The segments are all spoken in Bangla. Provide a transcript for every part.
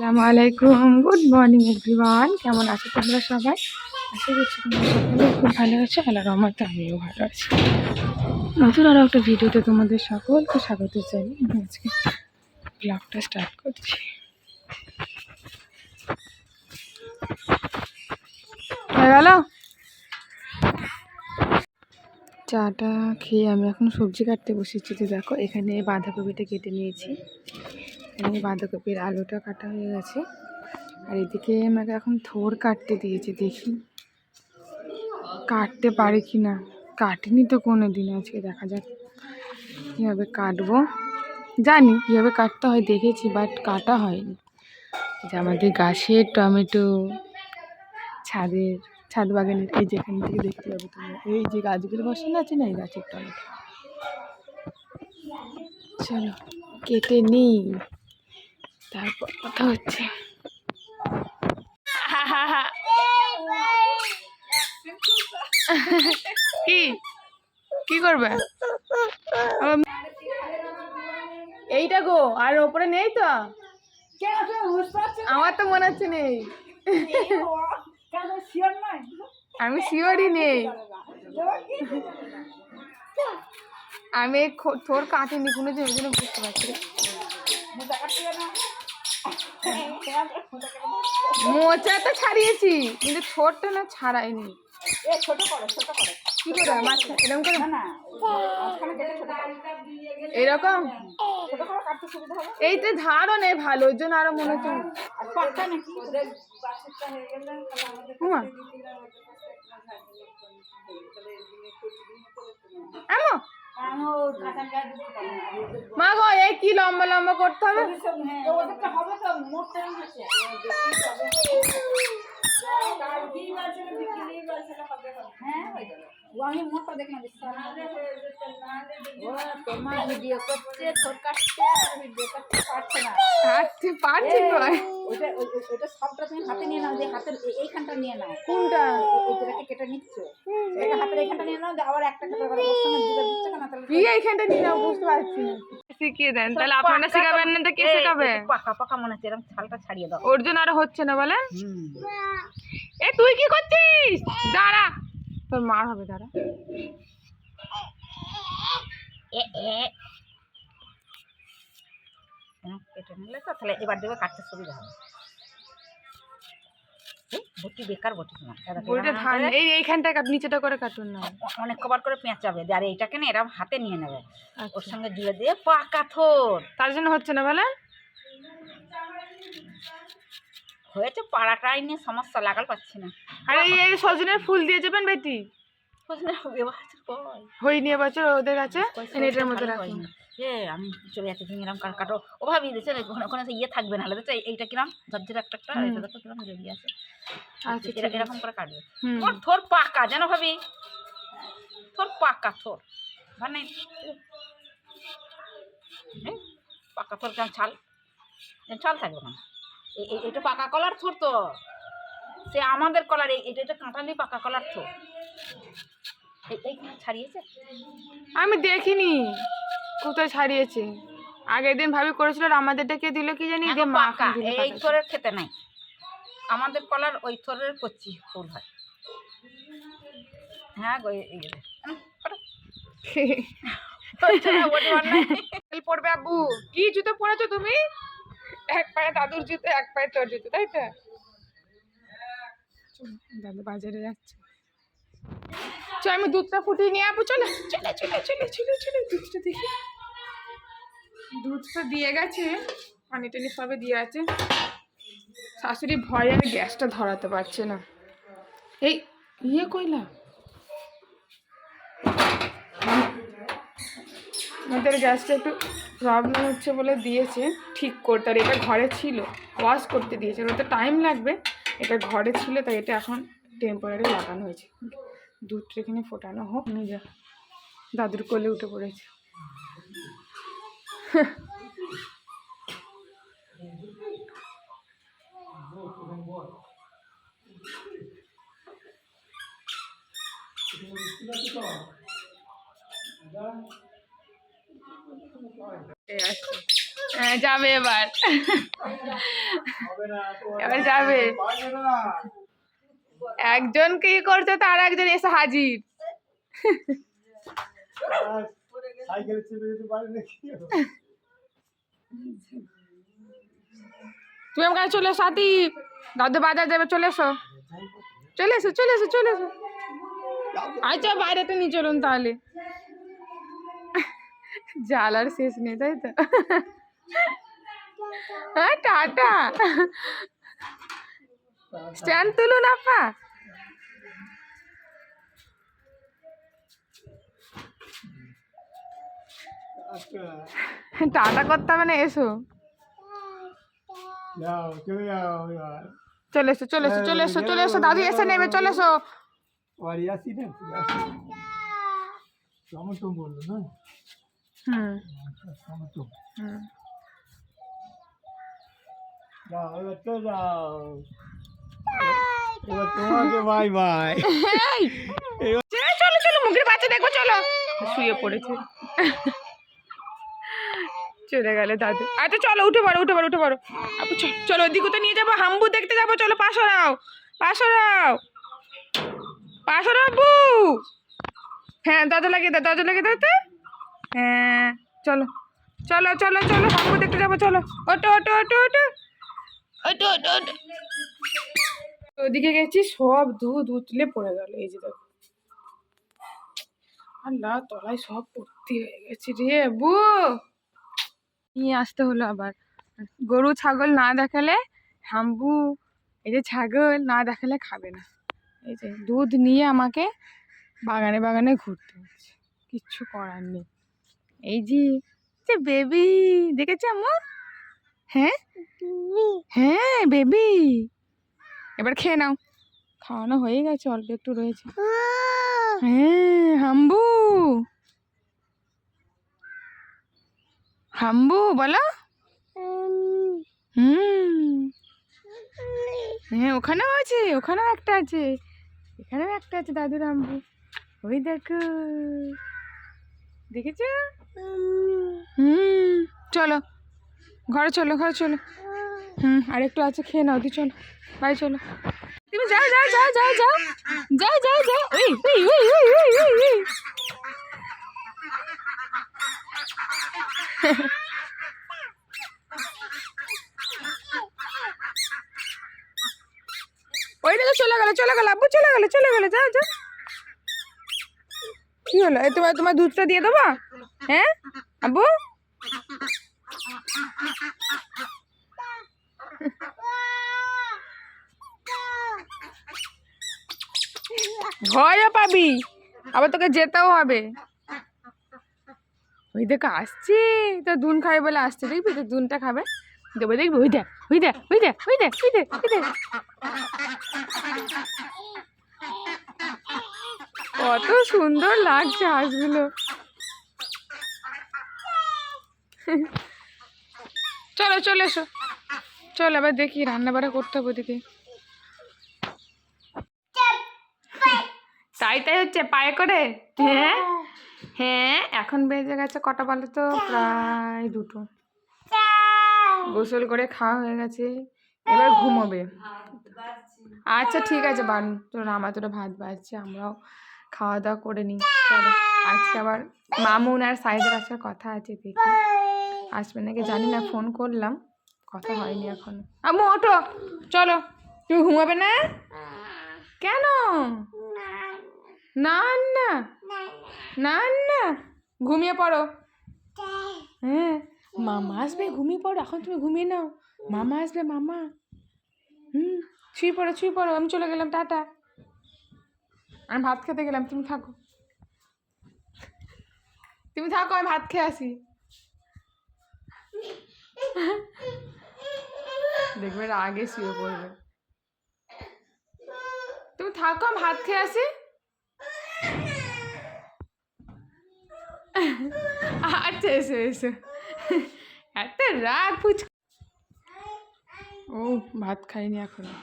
আসসালামু আলাইকুম। গুড মর্নিং এভরিওয়ান কেমন আছো তোমরা সবাই? আশা করছি তোমরা সকলে খুব ভালো আছো আল্লাহ রহমতে আমিও ভালো আছি। নতুন আরও একটা ভিডিওতে তোমাদের সকলকে স্বাগত জানি আমি আজকে ব্লগটা স্টার্ট করছি। গেল? চাটা খেয়ে আমি এখন সবজি কাটতে বসেছি। তো দেখো, এখানে বাঁধাকপিটা কেটে নিয়েছি। এখানে বাঁধাকপির আলুটা কাটা হয়ে গেছে। আর এদিকে আমাকে এখন থোর কাটতে দিয়েছে, দেখি। কাটতে পারে কি না কাটিনি তো কোনো দিন আজকে দেখা যাক কীভাবে কাটবো। জানি কীভাবে কাটতে হয়, দেখেছি, বাট কাটা হয়নি। যে আমাদের গাছের টমেটো, ছাদের, ছাদ বাগানের, এই যেখান থেকে দেখতে পাবে তোমরা। এই যে গাছগুলো বসানো আছে না, এই গাছের টমেটো। চলো, কেটে নিই। তারপর কথা হচ্ছে। কি? কি করবে? এইটা গো আর ওপরে নেই তো? আমার তো মনে হচ্ছে নেই। আমি শিওরই নেই। আমি থোর কাটিনি কোনো জন্য বুঝতে পারছি না। মোচা তো ছাড়িয়েছি কিন্তু ঠোঁটটা না ছাড়াইনি কি করে? মাছ এরকম করে? এরকম? এই তো ধারও নেই ভালো ওই জন্য আরও মনে হচ্ছে। মা গো এই কি লম্বা লম্বা করতে হবে আমি মোটটা দেখলাম তোমার ভিডিও করছে তোর কাটছে ভিডিও করতে পারছে না হাঁটতে পারছি নয় ওটা সবটা তুমি হাতে নিয়ে নাও যে হাতের এইখানটা নিয়ে নাও কোনটা কেটে নিচ্ছ এটা হাতের এইখানটা নিয়ে নাও আবার একটা কেটে আবার ওর সঙ্গে দুটো দিচ্ছে কেন তাহলে কি এইখানটা নিয়ে যাও বুঝতে পারছি না শিখিয়ে দেন তাহলে আপনারা শেখাবেন না তো কে শেখাবে? পাকা পাকা মনে হচ্ছে এরকম ছালটা ছাড়িয়ে দাও। ওর জন্য আরও হচ্ছে না বলে এ তুই কি করছিস? দাঁড়া। তোর মার হবে দাঁড়া। এ এ। হ্যাঁ, কেটে নিলে তো তাহলে এবার দেবো কাটতে সুবিধা হবে। বটি বেকার বটি তোমার। এরা ধান এই এইখানটা কাট নিচেটা করে কাটুন না। অনেক কবার করে পেঁচাবে আর এইটাকে না এরকম হাতে নিয়ে নেবে। ওর আচ্ছা। সঙ্গে জুড়ে দিয়ে পাকা থোর। তার জন্য হচ্ছে না বলে? হয়েছে পাড়াটাই নিয়ে সমস্যা লাগাল পাচ্ছি না। আর এই সজনের ফুল দিয়ে যাবেন বেটি? এবছর কই হই নিয়ে ওদের এনে এটার মধ্যে রাখুন। এ আমি চলে যাচ্ছি তুমি এরকম কাট। কাটো ওভাবে দিচ্ছে ওখানে ওখানে সে ইয়ে থাকবে না। দেখছ এই- এইটা কিরাম? ঝরঝরে একটা একটা এটা দেখো কিরাম জড়িয়ে আছে। আচ্ছা। এরকম করে কাটবে। তোমার থোর পাকা যেন ভাবি? থোর পাকা থোর মানে পাকা থোর কেমন ছাল। এ ছাল থাকবে না এই এই- এটা পাকা কলার থোর তো। সে আমাদের কলার এই- এটা এটা কাঁটালি পাকা কলার থোর। এই এই ছাড়িয়েছে? আমি দেখিনি। কোথায় ছাড়িয়েছে? আগের দিন ভাবি করেছিল আর আমাদেরটা কে দিল কি জানি? যে এখন মা এই থোরের খেতে নাই। আমাদের কলার ওই থোরের কচি ফুল হয়। হ্যাঁ গো পড়বে আব্বু। কি জুতো পরেছো তুমি? এক পায়ে দাদুর জুতো এক পায়ে তোর জুতো তাই তো? চল, দাদু বাজারে যাচ্ছে। চ আমি দুধটা ফুটিয়ে নিয়ে আবু চলে চলে চলে চলে চলে চলে দুধটা দেখি। দুধটা দিয়ে গেছে, পানি টানি সবে দিয়ে আছে। শাশুড়ি ভয়ে আর গ্যাসটা ধরাতে পারছে না। এই ইয়ে কইলা? আমাদের গ্যাসটা একটু প্রবলেম হচ্ছে বলে দিয়েছে, ঠিক করতে। আর এটা ঘরে ছিল ওয়াশ করতে দিয়েছে। ওটা টাইম লাগবে, এটা ঘরে ছিল, তাই এটা এখন টেম্পোরারি লাগানো হয়েছে। দুধটা এখানে ফোটানো হোক যা। দাদুর কোলে উঠে পড়েছে। যাবে এবার। এবার যাবে। একজন কি করছে, তার একজন এসে হাজির। সাইকেলে চেপে যেতে পারে নাকি তুমি আমার কাছে চলে এসো সাথী দাদু বাজার যাবে, চলে এসো। চলে এসো চলে এসো চলে এসো। আচ্ছা বাইরেতে নিয়ে চলুন তাহলে। জ্বালার শেষ নেই, তাই তো। হ্যাঁ টাটা। স্ট্যান্ড তুলুন, আপা। টাটা করতে হবে না এসো। চলে এসো চলে এসো চলে এসো চলে এসো দাদু এসে নেবে চলে এসো। Bye bye. চলো চলো মুখের বাচ্চা দেখো চলো। শুয়ে পড়েছে। চলে গেলে দাদু। আচ্ছা চলো উঠে পারো উঠে পারো উঠে চ- চলো ওদিকে তো নিয়ে যাব? হাম্বু দেখতে যাব চলো পাশরাও পাশরাও পাশরাবু হ্যাঁ দরজা লাগিয়ে দাও দরজা লাগিয়ে দাও তো। হ্যাঁ চলো। চলো চলো চলো হাম্বু দেখতে যাব চলো। ওটো ওটো ওটো ওটো ওটো ওটো ওটো ওদিকে গেছি সব দুধ উতলে পড়ে গেল এই যে দেখো। আল্লাহ তলায় সব ভর্তি হয়ে গেছে রে বু নিয়ে আসতে হলো আবার। গরু ছাগল না দেখালে হাম্বু এই যে ছাগল না দেখালে খাবে না। এই যে দুধ নিয়ে আমাকে বাগানে বাগানে ঘুরতে হচ্ছে। কিচ্ছু করার নেই। এই যে যে বেবি দেখেছ আম্মু? হ্যাঁ? হ্যাঁ বেবি এবার খেয়ে নাও। খাওয়ানো হয়ে গেছে অল্প একটু রয়েছে। হ্যাঁ হাম্বু। হাম্বু বলো। হুম। হ্যাঁ ওখানেও আছে ওখানেও একটা আছে। এখানেও একটা আছে দাদুর হাম্বু ওই দেখো। দেখেছ? হুম চলো। ঘরে চলো ঘরে চলো। হুম আর একটু আছে খেয়ে নাও দি চলো বাই চলো। তুমি যাও যাও যাও যাও যাও। যাও যাও যাও। ওই ওই ওই ওই ওই ওই দেখো, চলে গেল চলে গেল, আব্বু চলে গেল চলে গেল যাও যাও কি হলো? এই তোমার তোমার দুধটা দিয়ে দেবো? হ্যাঁ? আব্বু? ভয়ও পাবি। আবার তোকে যেতেও হবে। ওই দেখো আসছে। তো দুন খাবে বলে আসছে। দেখবি? তো দুনটা খাবে। দেবো দেখবি? ওই দেখ ওই দেখ ওই দেখ ওই দেখ ওই দেখ ওই দেখ। কত সুন্দর লাগছে হাঁসগুলো। চলো চলে এসো। চল এবার দেখি রান্না বাড়া করতে হবে ওদিকে। তাই তাই হচ্ছে? পায়ে করে? হ্যাঁ? হ্যাঁ এখন বেজে গেছে কটা বলে তো? প্রায় দুটো। গোসল করে খাওয়া হয়ে গেছে। এবার ঘুমোবে। আচ্ছা ঠিক আছে বান তোর আমার তোরা ভাত বাড়ছে আমরাও খাওয়া দাওয়া করে নিই। চলো আজকে আবার মামুন আর সাইদের আসার কথা আছে দেখি। আসবে নাকি? জানি না ফোন করলাম। কথা হয়নি এখন। আম্মু ওঠো। চলো তুমি ঘুমাবে না? কেন? না না না না ঘুমিয়ে পড়ো। হ্যাঁ মামা আসবে, ঘুমিয়ে পড়ো। এখন তুমি ঘুমিয়ে নাও। মামা আসবে, মামা। হুম ছুঁয়ে পড়ো ছুঁয়ে পড়ো। আমি চলে গেলাম, টাটা। আমি ভাত খেতে গেলাম, তুমি থাকো। তুমি থাকো, আমি ভাত খেয়ে আসি। দেখবে আগে শুয়ে পড়বে। তুমি থাকো, আমি ভাত খেয়ে আসি। আচ্ছা এসো এসো। এত রাগ পুচ ও, ভাত খাইনি এখনও।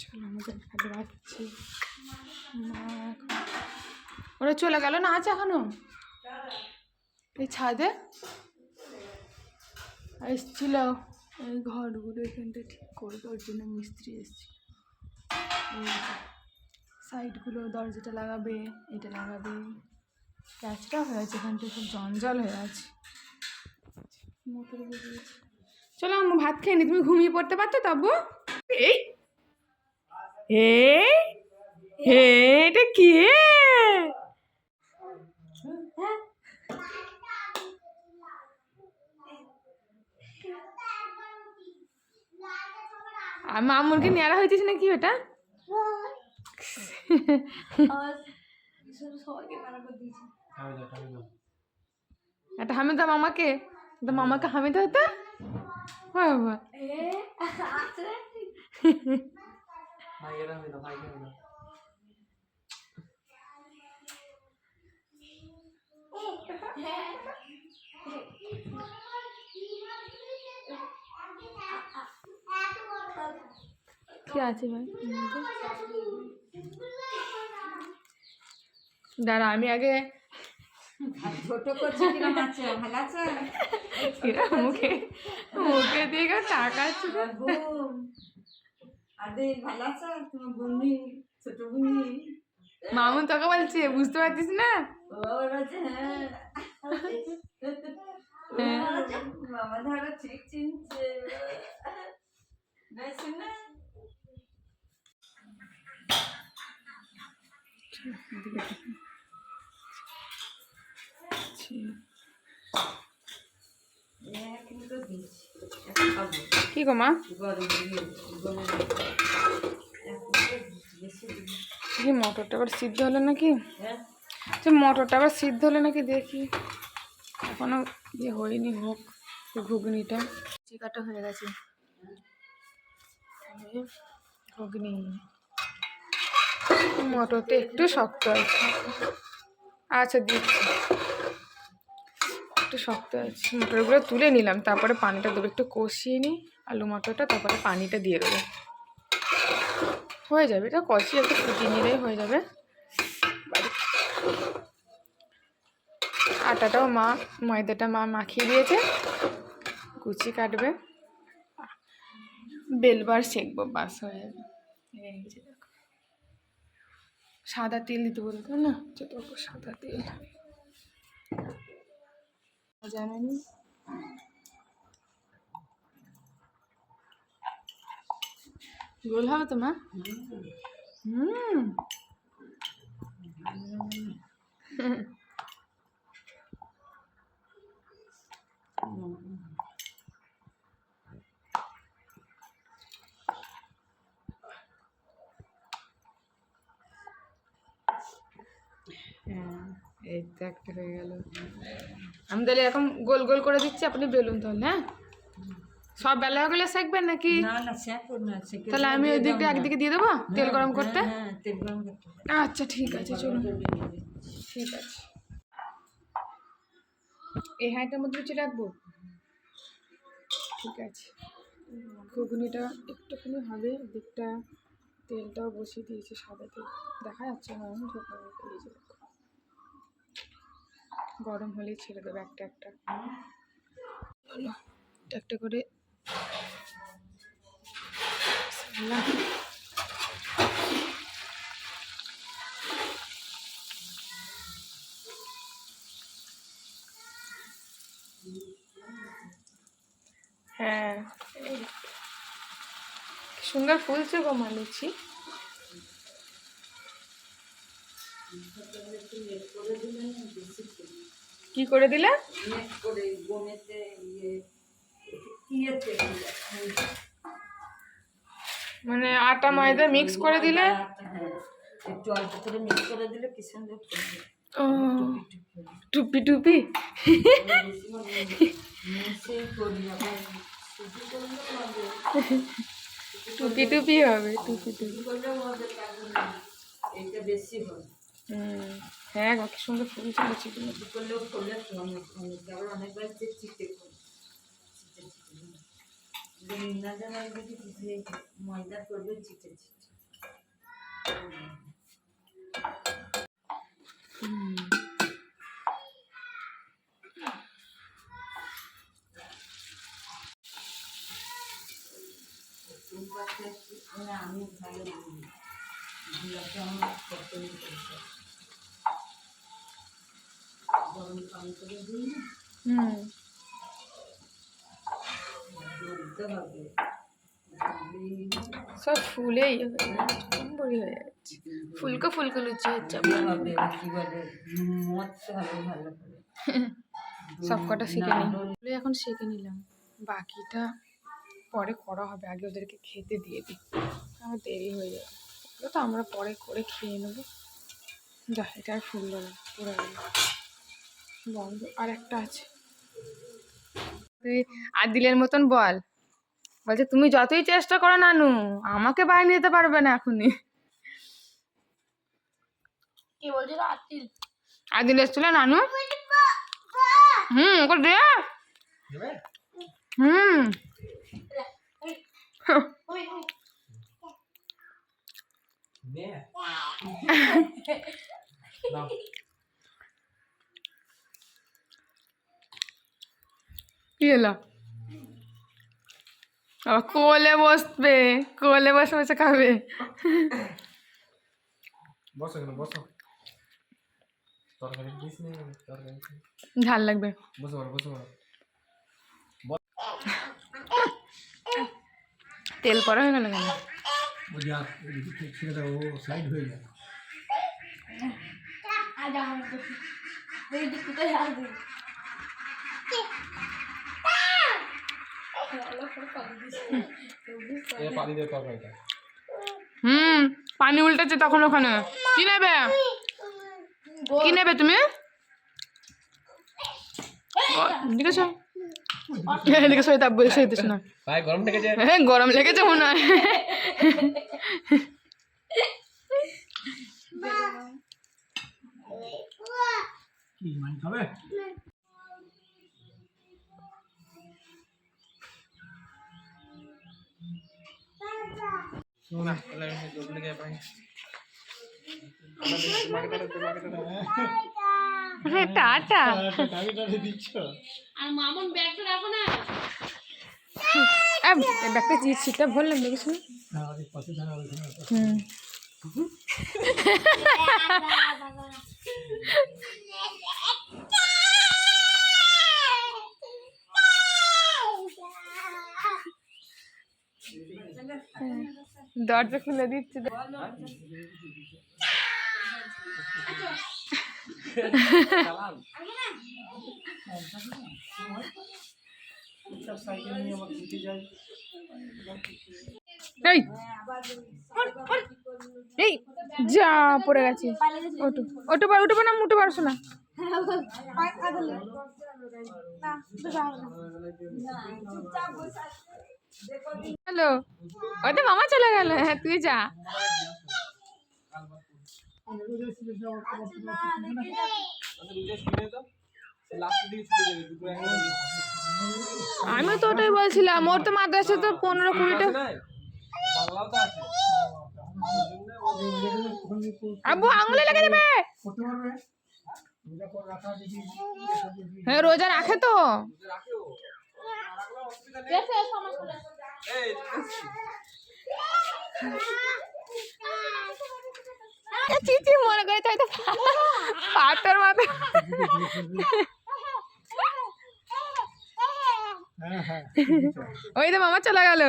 চলো আমাদের এখন ওরা চলে গেল না আছে এখনও? এই ছাদে? এসছিল এই ঘরগুলো এখানটা ঠিক করবে, ওর জন্য মিস্ত্রি এসছে সাইডগুলো দরজাটা লাগাবে এটা লাগাবে। ক্যাচটা হয়ে আছে এখানটা খুব জঞ্জাল হয়ে আছে। মোটর বেরিয়েছে চলো আম্মু ভাত খেয়ে নি তুমি ঘুমিয়ে পড়তে পারতো তবু? এই এই হে এটা কি? আর মামুরকে নেড়া হয়েছিস নাকি ওটা? একটা হামি দাও মামাকে? মামাকে হামি দাও তো হয় বাবা কি আছে ভাই? দাঁড়া আমি আগে ছোট করছে কিরম আছে? ভালো আছে? এরা মুখে? মুখে দিয়ে কেউ তাকাচ্ছে না। ভালো আছে? তোমার বন্ধু ছোট বন্ধু মামুন তোকে বলছে বুঝতে পারছিস না? হ্যাঁ। হ্যাঁ। মামা ধরো ঠিক চিনছে। না দিচ্ছি খাব কি গো মা। কি মটরটা আবার সিদ্ধ হলো নাকি? যে মটরটা আবার সিদ্ধ হলো নাকি দেখি। এখনও ইয়ে হয়নি হোক ঘুগনিটা। চিকাটা হয়ে গেছে। ঘুগনি। মটরটা একটু শক্ত আছে। আচ্ছা দিচ্ছি। একটু শক্ত আছে। মটরগুলো তুলে নিলাম, তারপরে পানিটা দেবো। একটু কষিয়ে নিই, আলু মটরটা, তারপরে পানিটা দিয়ে দেবো। হয়ে যাবে, এটা কষিয়ে একটু ফুটিয়ে নিলেই হয়ে যাবে। আটাটাও মা, ময়দাটা মা মাখিয়ে দিয়েছে। কুচি কাটবে। বেলবার সেকবো বাস হয়ে যাবে। সাদা তেল দিতে বলতো না? যত সাদা তেল। জানেনি গোল হবে তো, মা? হুম। হ্যাঁ এই তো একটা হয়ে গেল। আমি তাহলে এখন গোল গোল করে দিচ্ছি আপনি বেলুন তাহলে হ্যাঁ? সব বেলাগুলো সেকবেন নাকি? না না শ্যাম্পুর তাহলে আমি ওই দিকটা একদিকে দিয়ে দেবো তেল গরম করতে? হ্যাঁ তেল গরম করতে আচ্ছা ঠিক আছে চলুন। ঠিক আছে। এই হাঁড়িটার মধ্যে কিছু রাখব? ঠিক আছে। ঘুগনিটা একটুখানি হবে দিকটা তেলটাও বসিয়ে দিয়েছি সাদা তেল দেখা যাচ্ছে না আমি ঢোকা দেখো। গরম হলেই ছেড়ে দেবে একটা একটা। একটা করে। হ্যাঁ। সুন্দর ফুলছে গো মা লুচি কি করে দিলে? ইয়ে মানে আটা ময়দা মিক্স করে দিলে? হ্যাঁ। একটু অল্প করে মিক্স করে দিলে কি সুন্দর ও টুপি টুপি টুপি। টুপি হবে টুপি টুপি। এইটা বেশি হবে। হুম। হ্যাঁ গো কি সুন্দর ফুলছে লুচিগুলো সুজি করলেও করলে অনেকবার চিকচিকে করে হুম সব ফুলেই কুমড়োই হয়ে যাচ্ছে লুচি হচ্ছে সব কটা শিখে নিই। এখন শিখে নিলাম। বাকিটা পরে করা হবে, আগে ওদেরকে খেতে দিয়ে দিই। আমার দেরি হয়ে যাবে। ওগুলো তো আমরা পরে করে খেয়ে নেব। যা এটা আর ফুললো না পুরো গেল বন্ধ আর একটা আছে। তুই আদিলের মতন বল। বলছে তুমি যতই চেষ্টা করো নানু আমাকে বাইরে নিতে পারবে না এখনই। কি বলছিল? আতিল আদিল এসছিল নানু? হুম ওকে দে। হুম। কি হলো কোলে বসবে কোলে বসে বসে খাবে বসো এখানে বসো তরকারি দিস নি তরকারি ঝাল লাগবে বসে বসে তেল পড়া হয়ে গেল কেন যা ছেড়ে দাও ও সাইড হয়ে হুম পানি উল্টেছে তখন ওখানে। কি নেবে? কি নেবে তুমি? ও, এদিকে এদিকে শোয়ে তাপ বলে শুইতেছ না। ভাই গরম লেগেছে? হ্যাঁ গরম লেগেছে মনে হয়। কি হ্যাঁ। টাকা দিচ্ছ। এই ব্যাগটা চিট ছিটটা ভরলাম দেখিস না হ্যাঁ হুম। দরজা খুলে দিচ্ছে সাইকেল নিয়ে আমার দিতে যাই এই যা পড়ে গেছি। ওটু ওটু পার উঠে না উঠে পারছ না হ্যালো। ওই তো মামা চলে গেল। হ্যাঁ তুই যা। আমি তো ওটাই বলছিলাম, ওর তো মাদ্রাসা তো পনেরো কুড়িটা আব্বু, আঙুলে লেগে যাবে! হ্যাঁ রোজা রাখে তো। চিচি মনে করে তাই তো পাথর মাথা ওই তো মামা চলে গেল।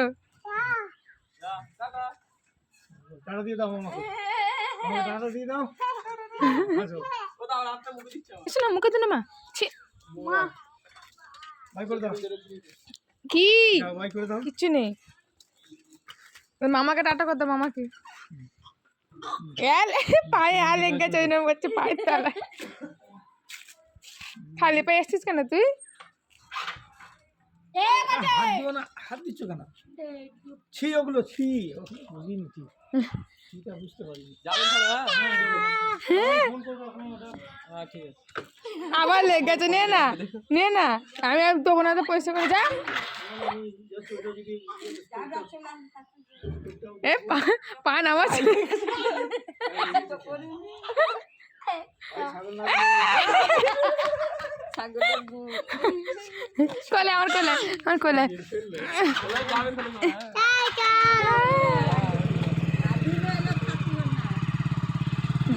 মুখে দিন মা কি? কিচ্ছু নেই। মামাকে টাটা করতো মামাকে। পায়ে আল এক গেছে ওই নাম করছে পায়ের তলায়। খালি পায়ে আসছিস কেন তুই? হাত দিও না হাত দিচ্ছ কেন? ছি ওগুলো ছি। বুঝিনি বুঝতে পারিনি। যাবেন তাহলে হ্যাঁ ওটা হ্যাঁ। ঠিক আছে। আবার গেছে, নে না নে না। আমি আর দেবো তো পয়সা করে যা। এ পান আমার কোলে আমার কোলে আমার কোলে।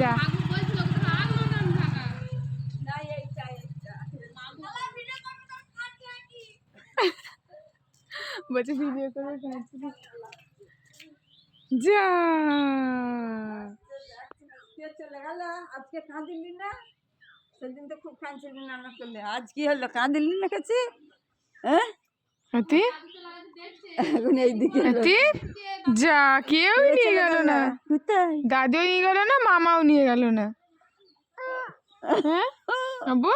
যা। বলছে ভিডিও করে যা। কে চলে গেল? আজকে কাঁদিলি না? সেদিন তো খুব কাঁদছিলি নানা করলে আজ কি হলো? কাঁদিলি না কাছে? হ্যাঁ? এখন এইদিকে যা কেউ নিয়ে গেল না। দাদিও নিয়ে গেল না মামাও নিয়ে গেল না। হ্যাঁ? আব্বু?